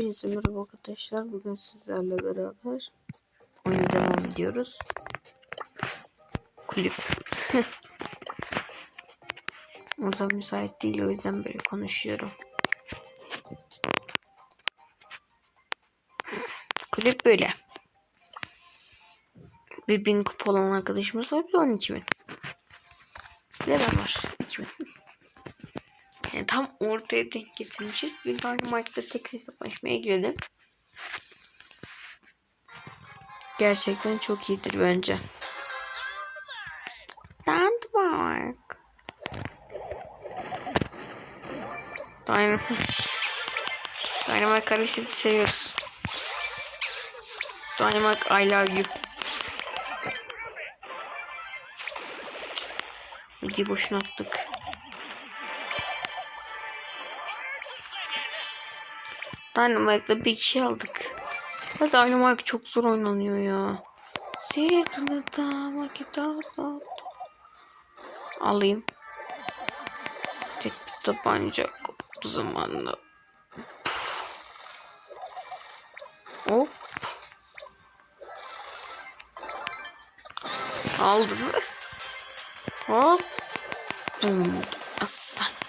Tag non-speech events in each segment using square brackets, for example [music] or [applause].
Hepinize merhaba arkadaşlar. Bugün sizlerle beraber oyuna devam ediyoruz. Kulüp. [laughs] Orada müsait değil o yüzden böyle konuşuyorum. Kulüp böyle. Bir bin kupa olan arkadaşımız var bir de 12 bin. Bir de var. 2000. Yani tam ortaya denk getirmişiz. Bir tane Mike'da tek hesaplaşmaya girdim. Gerçekten çok iyidir bence. Landmark. Dynamite. Dynamite kardeşini seviyoruz. Dynamite I love you. Videoyu boşuna attık. Dynamite'la bir kişi aldık. Ya Dynamite çok zor oynanıyor ya. Alayım. Tek bir tabanca koptu zamanla. Hop. Aldım. Hop. Bum. Aslan.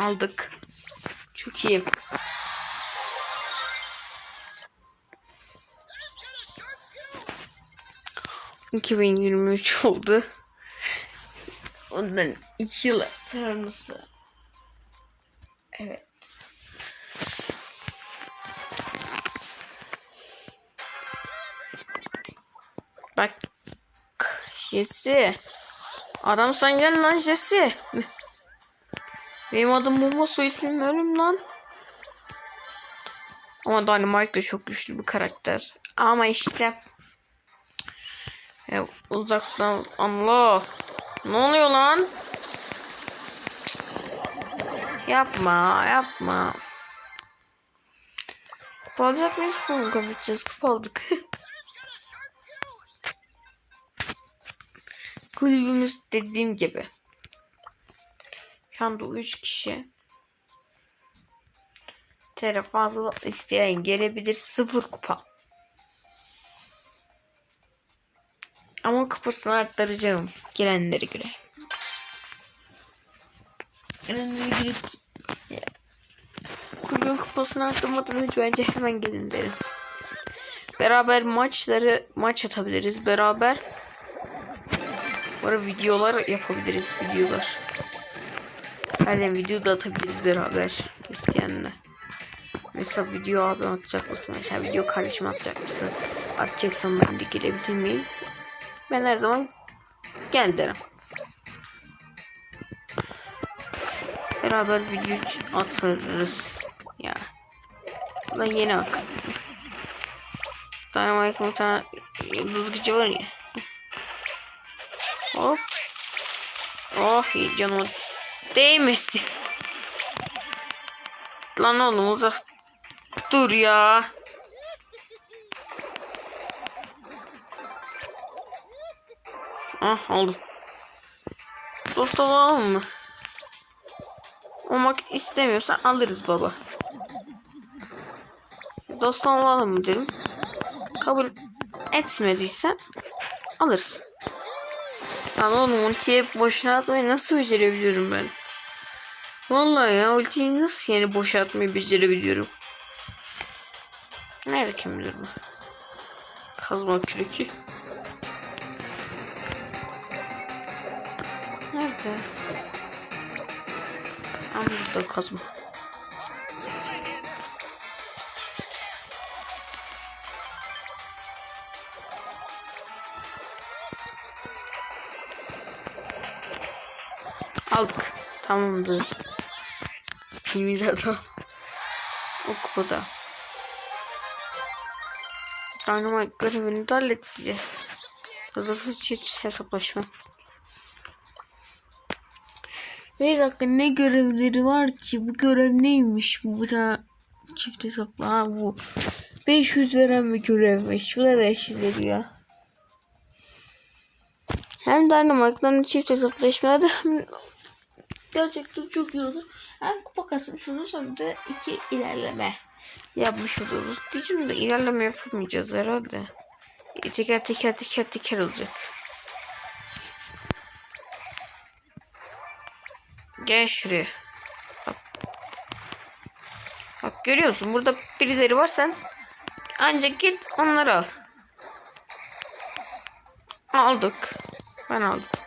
Aldık. Çok iyi. ...2023 oldu. Ondan iki yıl sonrası. Evet. Bak. Jesse. Adam sen gel lan Jesse. Benim adım Momo soy ismim ölüm lan. Ama Dynamite de çok güçlü bir karakter. Ama işte. Ya uzaktan Allah. Ne oluyor lan? Yapma yapma. Kupa alacak mıyız? Kupa kapatacağız. Kupa. [laughs] Kulübümüz dediğim gibi. Şu anda 3 kişi. TR fazla isteyen gelebilir. Sıfır kupa. Ama kupasını arttıracağım. Gelenlere göre. Gelenlere göre kulübün kupasını arttırmadan önce bence hemen gelin derim. Beraber maçları maç atabiliriz. Beraber Böyle videolar yapabiliriz. Videolar. Her video da atabiliriz beraber isteyenler. Mesela video abi atacak mısın? Mesela video kardeşim atacak mısın? Atacaksan ben de girebilir miyim? Ben her zaman gel derim. Beraber video atarız. Ya. Da yeni ak. Dynamite bir tane yıldız gücü var ya. Hop. Oh canım. Değmesin. Lan oğlum uzak dur ya. Ah oldu. Dost olalım mı? Olmak istemiyorsan alırız baba. Dost olalım mı dedim. Kabul etmediysen alırız. Lan oğlum ultiye boşuna atmayı nasıl becerebiliyorum ben? Vallahi ya ultiyi nasıl yani boşa atmayı becerebiliyorum? Nerede kim bilir bu? Kazma küreki. Nerede? Ama burada kazma. Aldık. Tamamdır. Filmi zaten. O kupada. Dynamite görevini de halledeceğiz. Hızlı çift hesaplaşma. Bir dakika ne görevleri var ki? Bu görev neymiş? Bu bir tane çift hesapla. Ha bu. 500 veren bir görevmiş. Bu da 500 veriyor. Hem Dynamite'ların çift hesaplaşmada hem gerçekten çok iyi olur. Hem kupa kasmış oluruz hem de iki ilerleme yapmış oluruz. Diyeceğim de ilerleme yapamayacağız herhalde. Teker teker teker teker olacak. Gel şuraya. Bak. Bak görüyorsun burada birileri var sen ancak git onları al. Aldık. Ben aldım.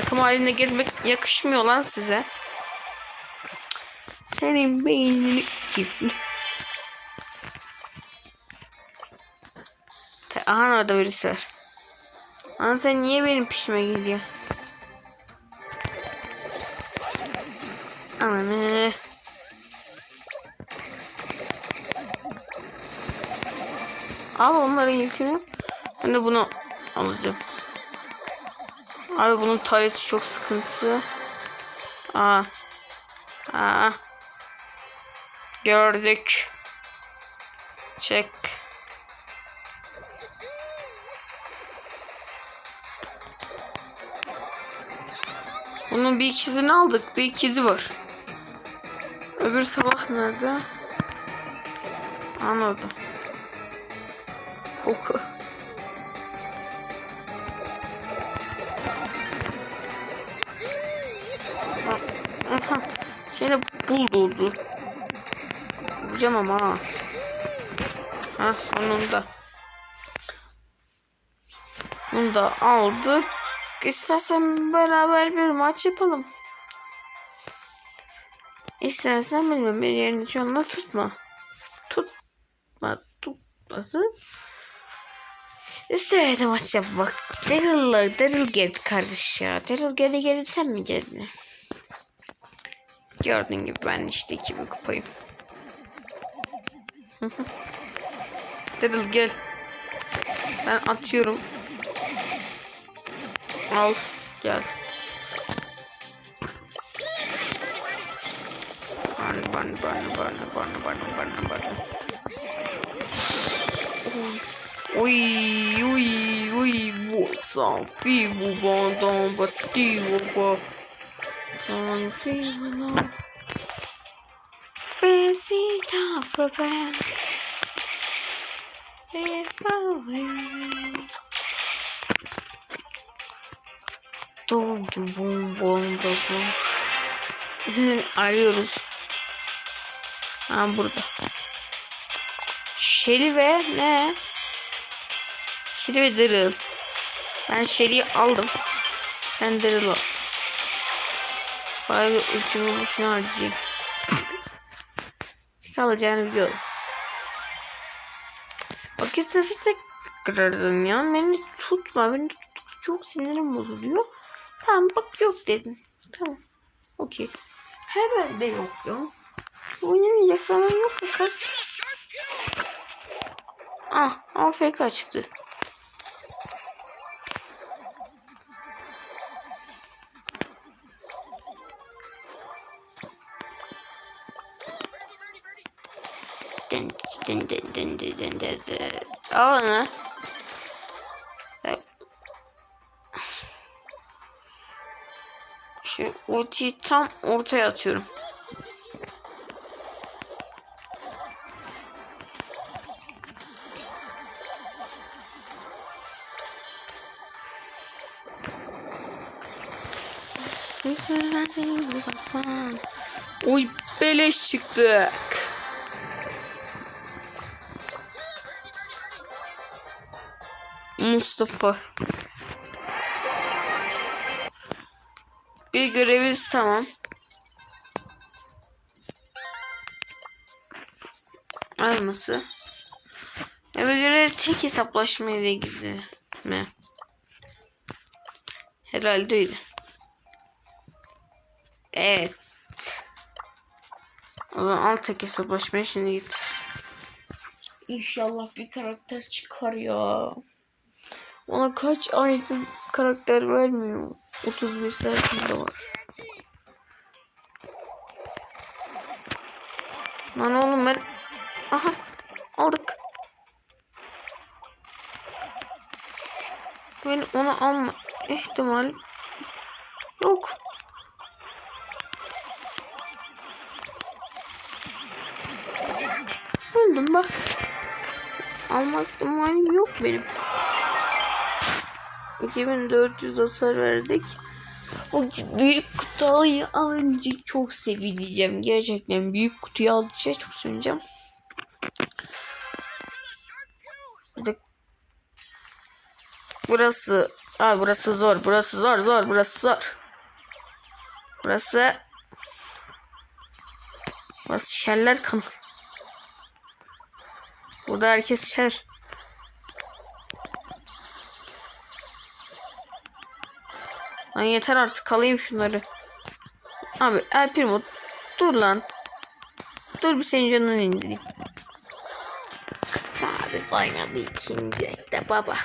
Takım halinde gezmek yakışmıyor lan size. Senin beynini kim? Aha orada birisi var. Lan sen niye benim pişime geliyor? Ananı. Al onların yükünü. Ben de bunu alacağım. Abi bunun tarihti çok sıkıntı. Aa. Aa. Gördük. Çek. Bunun bir ikizini aldık. Bir ikizi var. Öbür sabah nerede? Anladım. Koku. Aha. Şöyle bul doldu. Bulacağım ama ha. Sonunda. Bunu da aldık. İstersen beraber bir maç yapalım. İstersen bilmem bir yerini şu anda tutma. Tutma. Tutması. İstersen maç yap bak. Daryl'la Daryl geldi kardeş ya. Daryl geldi geldi sen mi geldin? Gördüğün gibi ben işte 2000 kupayım. Daryl gel. Ben atıyorum. Al. Gel. Bana bana bana bana bana bana bana bana. Uy uy uy bu sanfi bu bandan batti bu ba. Sanfi bu na. Besita for ben. If Dum dum bum bum bum. Arıyoruz. Ha burada. Shelly ve ne? Shelly ve Daryl. Ben Shelly'yi aldım. Sen Daryl'ı. Bari ultimi boşuna harcayayım. Çık alacağını biliyorum. Bak istese tekrardan ya. Beni tutma. Beni tuttukça çok sinirim bozuluyor. Tamam bak yok dedin. Tamam. Okey. Hemen de yok ya. Oynamayacak zaman yok mu? Ah AFK çıktı. Dın dın dın dın dın dın dın dın. Al onu. Şu ultiyi tam ortaya atıyorum. Oy beleş çıktık. Mustafa. Bir görevimiz tamam. Alması. Eve göre tek hesaplaşmayla ilgili mi? Herhalde öyle. Evet. O zaman alt tek hesaplaşmaya şimdi git. İnşallah bir karakter çıkar ya. Ona kaç aydır karakter vermiyor. 31 sayfında var. Lan oğlum ben... Aha aldık. Ben onu alma ihtimali yok. Öldüm bak. Alma ihtimalim yok benim. 2400 hasar verdik. O büyük kutuyu alınca çok sevineceğim. Gerçekten büyük kutuyu alınca çok sevineceğim. Burası Aa, burası zor. Burası zor zor. Burası zor. Burası Burası şerler kanı. Burada herkes şer. Lan yeter artık alayım şunları. Abi El Primo dur lan. Dur bir senin canını indireyim. Abi oynadı ikinci de baba.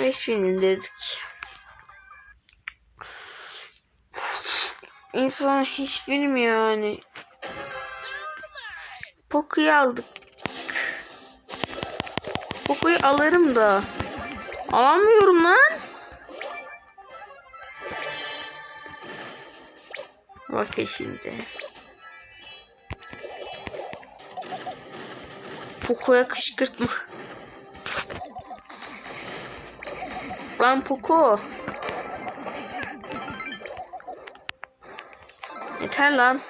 5000 indirdik. İnsan hiç bilmiyor yani. Poco'yu aldık. Poco'yu alırım da. Alamıyorum lan. Bakın şimdi. Poco'ya kışkırtma. Lan Poco. Yeter lan.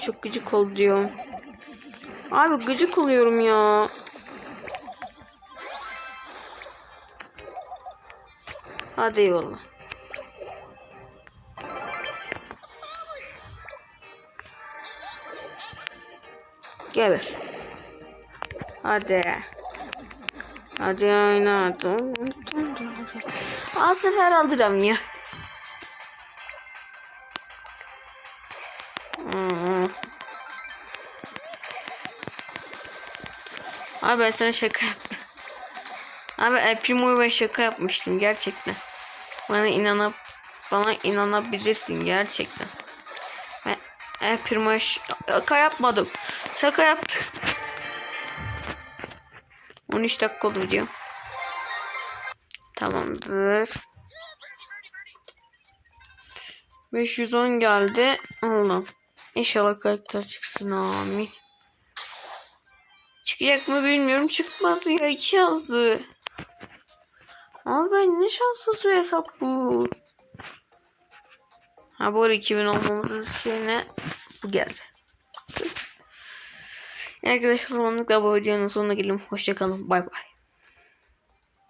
Çok gıcık oluyor. Abi gıcık oluyorum ya. Hadi eyvallah. Geber. Hadi. Hadi oyna. Aa sefer aldıram Abi ben sana şaka yaptım. Abi El Primo'yu ben şaka yapmıştım gerçekten. Bana inanıp bana inanabilirsin gerçekten. Ben El Primo'ya şaka yapmadım. Şaka yaptım. 13 dakika oldu video. Tamamdır. 510 geldi. Allah. İnşallah karakter çıksın amin. Çıkacak mı bilmiyorum. Çıkmadı ya. iki yazdı. Abi ben ne şanssız bir hesap bu. Ha bu arada 2000 olmamızın şeyine bu geldi. Arkadaşlar zamanlıkla bu videonun sonuna gelelim. Hoşçakalın. Bay bay.